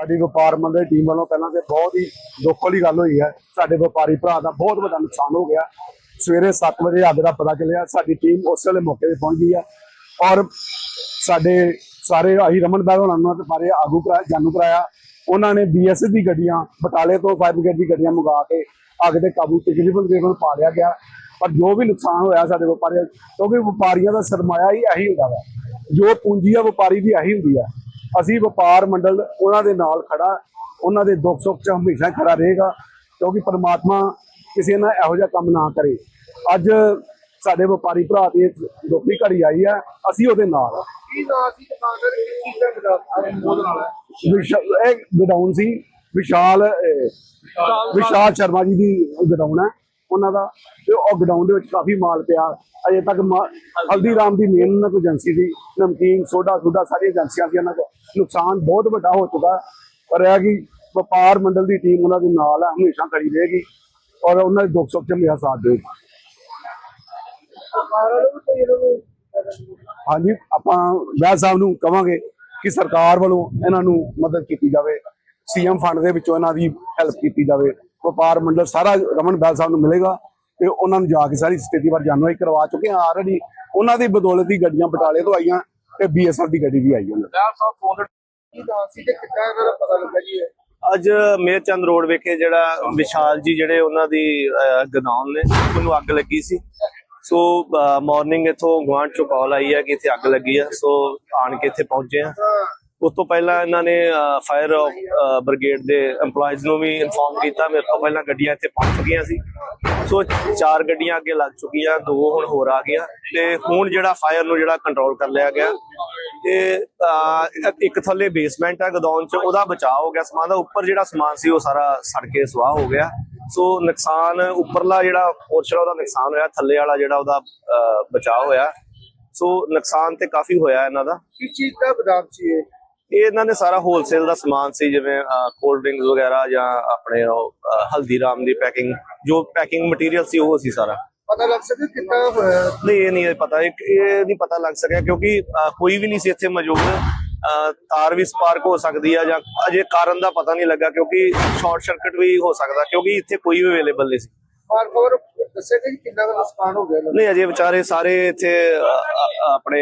ਸਾਡੀ ਵਪਾਰ ਮੰਡਲ ਟੀਮ ਵੱਲੋਂ ਪਹਿਲਾਂ ਤੇ ਬਹੁਤ ਹੀ ਦੁੱਖ ਵਾਲੀ ਗੱਲ ਹੋਈ ਹੈ। ਸਾਡੇ ਵਪਾਰੀ ਭਰਾ ਦਾ ਬਹੁਤ ਵੱਡਾ ਨੁਕਸਾਨ ਹੋ ਗਿਆ। ਸਵੇਰੇ 7 ਵਜੇ ਅੱਗ ਦਾ ਪਤਾ ਚੱਲਿਆ, ਸਾਡੀ ਟੀਮ ਉਸ ਵੇਲੇ ਮੌਕੇ ਤੇ ਪਹੁੰਚ ਗਈ ਹੈ ਔਰ ਸਾਡੇ ਸਾਰੇ ਆਹੀ ਰਮਨ ਬੈਗ ਹੋਣਾ ਨੂੰ ਤੇ ਸਾਰੇ ਆਗੂ ਕਰਾਇਆ ਜਾਨੂ ਕਰਾਇਆ ਉਹਨਾਂ ਨੇ ਬੀਐਸ ਦੀ ਗੱਡੀਆਂ, ਬਟਾਲੇ ਤੋਂ ਫਾਇਰ ਬ੍ਰਿਗੇਡ ਦੀ ਗੱਡੀਆਂ ਮੰਗਾ ਕੇ ਅੱਗ ਦੇ ਕਾਬੂ ਤਕਰੀਬਨ ਤਕਰੀਬਨ ਪਾ ਲਿਆ ਗਿਆ। ਪਰ ਜੋ ਵੀ ਨੁਕਸਾਨ ਹੋਇਆ ਸਾਡੇ ਵਪਾਰੀਆਂ, ਕਿਉਂਕਿ ਵਪਾਰੀਆਂ ਦਾ ਸਰਮਾਇਆ ਹੀ ਇਹੀ ਹੁੰਦਾ ਵਾ। ਜੋ ਪੂੰਜੀ ਆ ਵਪਾਰੀ ਦੀ ਇਹੀ ਹੁੰਦੀ ਆ। ਅਸੀਂ ਵਪਾਰ ਮੰਡਲ ਉਹਨਾਂ ਦੇ ਨਾਲ ਖੜਾ ਉਹਨਾਂ ਦੇ ਦੁੱਖ ਸੁੱਖ 'ਚ ਹਮੇਸ਼ਾ ਖੜਾ ਰਹੇਗਾ ਕਿਉਂਕਿ ਪਰਮਾਤਮਾ ਕਿਸੇ ਨਾਲ ਇਹੋ ਜਿਹਾ ਕੰਮ ਨਾ ਕਰੇ। ਅੱਜ ਸਾਡੇ ਵਪਾਰੀ ਭਰਾ ਦੀ ਦੁੱਖੀ ਘੜੀ ਆਈ ਆ ਅਸੀਂ ਉਹਦੇ ਨਾਲ ਆ ਕੀ ਨਾਂ ਸੀ ਚੀਜ਼ ਦਾ ਨਾਲ ਹੈ ਇਹ ਵਿਸ਼ਾਲ ਵਿਸ਼ਾਲ ਸ਼ਰਮਾ ਜੀ ਦੀ ਗਡਾਊਨ ਹੈ। ਉਹਨਾਂ ਦਾ ਤੇ ਉਹ ਗਡਾਊਨ ਦੇ ਵਿੱਚ ਕਾਫੀ ਮਾਲ ਪਿਆ। ਅਜੇ ਤੱਕ ਹਲਦੀਰਾਮ ਦੀ ਮੇਨ ਉਹਨਾਂ ਕੋਲ ਏਜੰਸੀ ਸੀ, ਨਮਕੀਨ, ਸੋਡਾ, ਸੁਡਾ ਸਾਰੀਆਂ ਏਜੰਸੀਆਂ ਸੀ ਉਹਨਾਂ ਕੋਲ। ਨੁਕਸਾਨ ਬਹੁਤ ਵੱਡਾ ਹੋ ਚੁੱਕਾ ਪਰ ਇਹ ਕਿ ਵਪਾਰ ਮੰਡਲ ਦੀ ਟੀਮ ਉਹਨਾਂ ਦੇ ਨਾਲ ਹੈ ਹਮੇਸ਼ਾ ਖੜੀ ਰਹੇਗੀ ਔਰ ਉਹਨਾਂ ਦੇ ਦੁੱਖ ਸੁੱਖ ਚ ਮੇਰਾ ਸਾਥ ਦੇਵੇਗੀ ਹਾਂਜੀ, ਆਪਾਂ ਵਿਆਹ ਸਾਹਿਬ ਨੂੰ ਕਵਾਂਗੇ ਕਿ ਸਰਕਾਰ ਵੱਲੋਂ ਇਹਨਾਂ ਨੂੰ ਮਦਦ ਕੀਤੀ ਜਾਵੇ, ਸੀਐਮ ਫੰਡ ਦੇ ਵਿੱਚੋਂ ਇਹਨਾਂ ਦੀ ਹੈਲਪ ਕੀਤੀ ਜਾਵੇ। ਵਪਾਰ ਮੰਡਲ ਸਾਰਾ ਰਮਨ ਬੈਲ ਸਾਹਿਬ ਨੂੰ ਮਿਲੇਗਾ ਤੇ ਉਹਨਾਂ ਨੂੰ ਜਾ ਕੇ ਸਾਰੀ ਸਥਿਤੀ ਬਾਰੇ ਜਾਣਵਾਈ ਕਰਵਾ ਚੁੱਕੇ ਹਾਂ। ਆਲਰੇਡੀ ਉਹਨਾਂ ਦੀ ਬਦੌਲਤ ਦੀ ਗੱਡੀਆਂ ਬਟਾਲੇ ਤੋਂ ਆਈਆਂ ਤੇ ਬੀਐਸਐਫ ਦੀ ਗੱਡੀ ਵੀ ਆਈ ਉਹਨਾਂ ਵਿਆਹ ਸਾਹਿਬ ਫੋਨ ਕੀ ਨਾਂ ਸੀ ਤੇ ਕਿੱਦਾਂ ਇਹਨਾਂ ਦਾ ਪਤਾ ਲੱਗਾ ਜੀ ਇਹ? ਅੱਜ ਮੇਰਚੰਦ ਰੋਡ ਵਿਖੇ ਜਿਹੜਾ ਵਿਸ਼ਾਲ ਜੀ ਜਿਹੜੇ ਉਹਨਾਂ ਦੀ ਗੋਦਾਮ ਨੇ ਉਹਨੂੰ ਅੱਗ ਲੱਗੀ ਸੀ। ਸੋ ਮਾਰਨਿੰਗ ਇਥੋਂ ਗਵਾਂਢ ਚੋਂ ਕਾਲ ਆਈ ਹੈ ਕਿ ਇੱਥੇ ਅੱਗ ਲੱਗੀ ਆ। ਸੋ ਆਣ ਕੇ ਇੱਥੇ ਪਹੁੰਚੇ ਆ ਉਸ ਤੋਂ ਪਹਿਲਾਂ ਇਹਨਾਂ ਨੇ ਫਾਇਰ ਬ੍ਰਿਗੇਡ ਦੇ EMPLOYEES ਨੂੰ ਵੀ ਇਨਫੋਰਮ ਕੀਤਾ। ਮੇਰੇ ਤੋਂ ਪਹਿਲਾਂ ਗੱਡੀਆਂ ਇੱਥੇ ਪਹੁੰਚ ਚੁੱਕੀਆਂ ਸੀ। ਸੋ ਚਾਰ ਗੱਡੀਆਂ ਅੱਗੇ ਲੱਗ ਚੁੱਕੀਆਂ, ਦੋ ਹੁਣ ਹੋਰ ਆ ਗਈਆਂ। ਤੇ ਹੁਣ ਜਿਹੜਾ ਫਾਇਰ ਨੂੰ ਜਿਹੜਾ ਕੰਟਰੋਲ ਕਰ ਲਿਆ ਗਿਆ, ਤੇ ਇੱਕ ਥੱਲੇ ਬੇਸਮੈਂਟ ਹੈ ਗਦਾਉਨ ਚ, ਉਹਦਾ ਬਚਾਅ ਹੋ ਗਿਆ। ਸਮਾਨ ਦਾ ਉੱਪਰ ਜਿਹੜਾ ਸਮਾਨ ਸੀ, ਉਹ ਸਾਰਾ ਸੜ ਕੇ ਸਵਾਹ ਹੋ ਗਿਆ। ਸੋ ਨੁਕਸਾਨ ਉੱਪਰਲਾ ਜਿਹੜਾ ਪੋਰਸ਼ਨ ਉਹਦਾ ਨੁਕਸਾਨ ਹੋਇਆ, ਥੱਲੇ ਵਾਲਾ ਜਿਹੜਾ ਉਹਦਾ ਬਚਾਅ ਹੋਇਆ। ਸੋ ਨੁਕਸਾਨ ਤੇ ਕਾਫੀ ਹੋਇਆ ਇਹਨਾਂ ਦਾ। ਕਿਸ ਚੀਜ਼ ਦਾ ਬਦਾਮ ਸੀ ਇਹ? ਇਹ ਇਹਨਾਂ ਨੇ ਸਾਰਾ ਹੋਲਸੇਲ ਦਾ ਸਮਾਨ ਸੀ ਜਿਵੇਂ ਕੋਲਡ ਡਰਿੰਕਸ ਵਗੈਰਾ ਜਾਂ ਆਪਣੇ ਹਲਦੀਰਾਮ ਦੀ ਪੈਕਿੰਗ ਜੋ ਪੈਕਿੰਗ ਮਟੀਰੀਅਲ ਸੀ ਉਹ ਸੀ ਸਾਰਾ। ਪਤਾ ਲੱਗ ਸਕੇ ਕਿੱਦਾਂ ਹੋਇਆ? ਨਹੀਂ ਇਹ ਨਹੀਂ ਪਤਾ ਇਹ ਨਹੀਂ ਪਤਾ ਲੱਗ ਸਕਿਆ ਕਿਉਂਕਿ ਕੋਈ ਵੀ ਨਹੀਂ ਸੀ ਇੱਥੇ ਮੌਜੂਦ। ਤਾਰ ਵੀ ਸਪਾਰਕ ਹੋ ਸਕਦੀ ਆ ਜਾਂ ਅਜੇ ਕਾਰਨ ਦਾ ਪਤਾ ਨਹੀਂ ਲੱਗਾ ਕਿਉਂਕਿ ਸ਼ਾਰਟ ਸਰਕਟ ਵੀ ਹੋ ਸਕਦਾ ਕਿਉਂਕਿ ਇੱਥੇ ਕੋਈ ਵੀ ਅਵੇਲੇਬਲ ਨਹੀਂ ਸੀ। ਮਾਰ ਖਬਰ ਦੱਸੇ ਕਿ ਕਿੰਨਾ ਕੁ ਨੁਕਸਾਨ ਹੋ ਗਿਆ ਇਹਨਾਂ ਦਾ? ਨਹੀਂ ਅਜੇ ਵਿਚਾਰੇ ਸਾਰੇ ਇੱਥੇ ਆਪਣੇ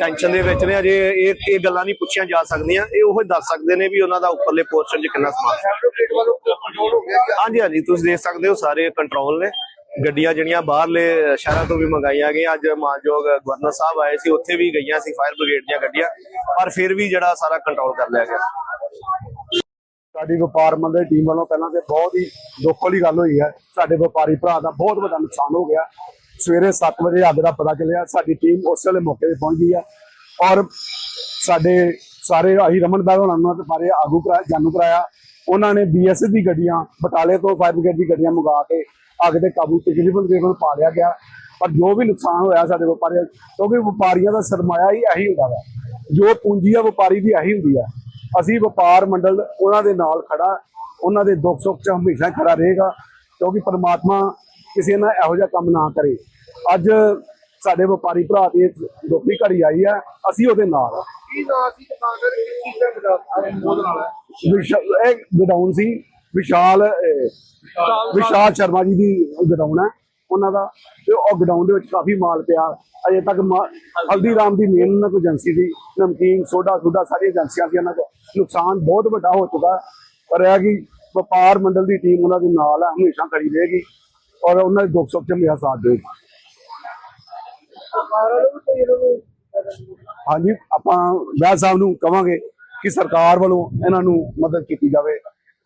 ਟੈਨਸ਼ਨ ਦੇ ਵਿੱਚ ਨੇ ਅਜੇ ਇਹ ਇਹ ਗੱਲਾਂ ਨਹੀਂ ਪੁੱਛੀਆਂ ਜਾ ਸਕਦੀਆਂ। ਇਹ ਉਹ ਦੱਸ ਸਕਦੇ ਨੇ ਵੀ ਉਹਨਾਂ ਦਾ ਉੱਪਰਲੇ ਪੋਰਸ਼ਨ 'ਚ ਕਿੰਨਾ ਸਮਾਨ ਸੀ ਐਡਵੋਕੇਟ ਵੱਲੋਂ ਕੰਟਰੋਲ ਹੋ ਗਿਆ ਕਿ ਹਾਂਜੀ ਹਾਂਜੀ ਤੁਸੀਂ ਦੇਖ ਸਕਦੇ ਹੋ ਸਾਰੇ ਕੰਟਰੋਲ ਨੇ। ਗੱਡੀਆਂ ਜਿਹੜੀਆਂ ਬਾਹਰਲੇ ਸ਼ਹਿਰਾਂ ਤੋਂ ਵੀ ਮੰਗਾਈਆਂ ਗਈਆਂ। ਅੱਜ ਮਾਨਯੋਗ ਗਵਰਨਰ ਸਾਹਿਬ ਆਏ ਸੀ ਉੱਥੇ ਵੀ ਗਈਆਂ ਸੀ ਫਾਇਰ ਬ੍ਰਿਗੇਡ ਦੀਆਂ ਗੱਡੀਆਂ। ਪਰ ਫਿਰ ਵੀ ਜਿਹੜਾ ਸਾਰਾ ਕੰਟਰੋਲ ਕਰ ਲਿਆ ਗਿਆ। ਸਾਡੀ ਵਪਾਰ ਮੰਡਲ ਟੀਮ ਵੱਲੋਂ ਪਹਿਲਾਂ ਤੇ ਬਹੁਤ ਹੀ ਦੁੱਖ ਵਾਲੀ ਗੱਲ ਹੋਈ ਹੈ। ਸਾਡੇ ਵਪਾਰੀ ਭਰਾ ਦਾ ਬਹੁਤ ਵੱਡਾ ਨੁਕਸਾਨ ਹੋ ਗਿਆ। ਸਵੇਰੇ 7 ਵਜੇ ਅੱਗ ਦਾ ਪਤਾ ਚੱਲਿਆ, ਸਾਡੀ ਟੀਮ ਉਸ ਵੇਲੇ ਮੌਕੇ ਤੇ ਪਹੁੰਚ ਗਈ ਹੈ ਔਰ ਸਾਡੇ ਸਾਰੇ ਆਹੀ ਰਮਨਦਾਰ ਬੈਗ ਹੋਣਾ ਨੂੰ ਤੇ ਸਾਰੇ ਆਗੂ ਕਰਾਇਆ ਜਾਣੂ ਕਰਾਇਆ ਉਹਨਾਂ ਨੇ ਬੀਐਸ ਦੀ ਗੱਡੀਆਂ, ਬਟਾਲੇ ਤੋਂ ਫਾਇਰ ਬ੍ਰਿਗੇਡ ਦੀ ਗੱਡੀਆਂ ਮੰਗਾ ਕੇ ਅੱਗ ਦੇ ਕਾਬੂ ਤਕਰੀਬਨ ਤਕਰੀਬਨ ਪਾ ਲਿਆ ਗਿਆ। ਪਰ ਜੋ ਵੀ ਨੁਕਸਾਨ ਹੋਇਆ ਸਾਡੇ ਵਪਾਰੀਆਂ ਕਿਉਂਕਿ ਵਪਾਰੀਆਂ ਦਾ ਸਰਮਾਇਆ ਹੀ ਇਹੀ ਹੁੰਦਾ ਵਾ। ਜੋ ਪੂੰਜੀ ਆ ਵਪਾਰੀ ਦੀ ਇਹੀ ਹੁੰਦੀ ਆ। ਅਸੀਂ ਵਪਾਰ ਮੰਡਲ ਉਹਨਾਂ ਦੇ ਨਾਲ ਖੜਾ ਉਹਨਾਂ ਦੇ ਦੁੱਖ ਸੁੱਖ 'ਚ ਹਮੇਸ਼ਾ ਖੜਾ ਰਹੇਗਾ ਕਿਉਂਕਿ ਪਰਮਾਤਮਾ ਕਿਸੇ ਨਾਲ ਇਹੋ ਜਿਹਾ ਕੰਮ ਨਾ ਕਰੇ। ਅੱਜ ਸਾਡੇ ਵਪਾਰੀ ਭਰਾ ਦੀ ਦੁੱਖੀ ਘੜੀ ਆਈ ਆ ਅਸੀਂ ਉਹਦੇ ਨਾਲ ਆ ਕੀ ਨਾਂ ਸੀ ਚੀਜ਼ ਹੈ ਇਹ ਵਿਸ਼ਾਲ ਵਿਸ਼ਾਲ ਸ਼ਰਮਾ ਜੀ ਦੀ ਗਡਾਊਨ ਹੈ ਉਹਨਾਂ ਦਾ ਤੇ ਉਹ ਗਡਾਊਨ ਦੇ ਵਿੱਚ ਕਾਫੀ ਮਾਲ ਪਿਆ। ਅਜੇ ਤੱਕ ਹਲਦੀਰਾਮ ਦੀ ਮੇਨ ਉਹਨਾਂ ਕੋਲ ਏਜੰਸੀ ਸੀ ਨਮਕੀਨ ਸੋਡਾ ਸੁਡਾ ਸਾਰੀਆਂ ਏਜੰਸੀਆਂ ਸੀ ਉਹਨਾਂ ਕੋਲ। ਨੁਕਸਾਨ ਬਹੁਤ ਵੱਡਾ ਹੋ ਚੁੱਕਾ ਪਰ ਇਹ ਕਿ ਵਪਾਰ ਮੰਡਲ ਦੀ ਟੀਮ ਉਹਨਾਂ ਦੇ ਨਾਲ ਹੈ, ਹਮੇਸ਼ਾ ਖੜੀ ਰਹੇਗੀ ਔਰ ਉਹਨਾਂ ਦੇ ਦੁੱਖ ਸੁੱਖ 'ਚ ਮੇਰਾ ਸਾਥ ਦੇਵੇਗੀ ਹਾਂਜੀ, ਆਪਾਂ ਵਿਆਹ ਸਾਹਿਬ ਨੂੰ ਕਵਾਂਗੇ ਕਿ ਸਰਕਾਰ ਵੱਲੋਂ ਇਹਨਾਂ ਨੂੰ ਮਦਦ ਕੀਤੀ ਜਾਵੇ,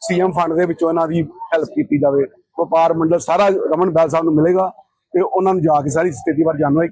ਸੀਐਮ ਫੰਡ ਦੇ ਵਿੱਚੋਂ ਇਹਨਾਂ ਦੀ ਹੈਲਪ ਕੀਤੀ ਜਾਵੇ। ਵਪਾਰ ਮੰਡਲ ਸਾਰਾ ਰਮਨ ਬੈਲ ਸਾਹਿਬ ਨੂੰ ਮਿਲੇਗਾ ਤੇ ਉਹਨਾਂ ਨੂੰ ਜਾ ਕੇ ਸਾਰੀ ਸਥਿਤੀ ਬਾਰੇ ਜਾਣੋ।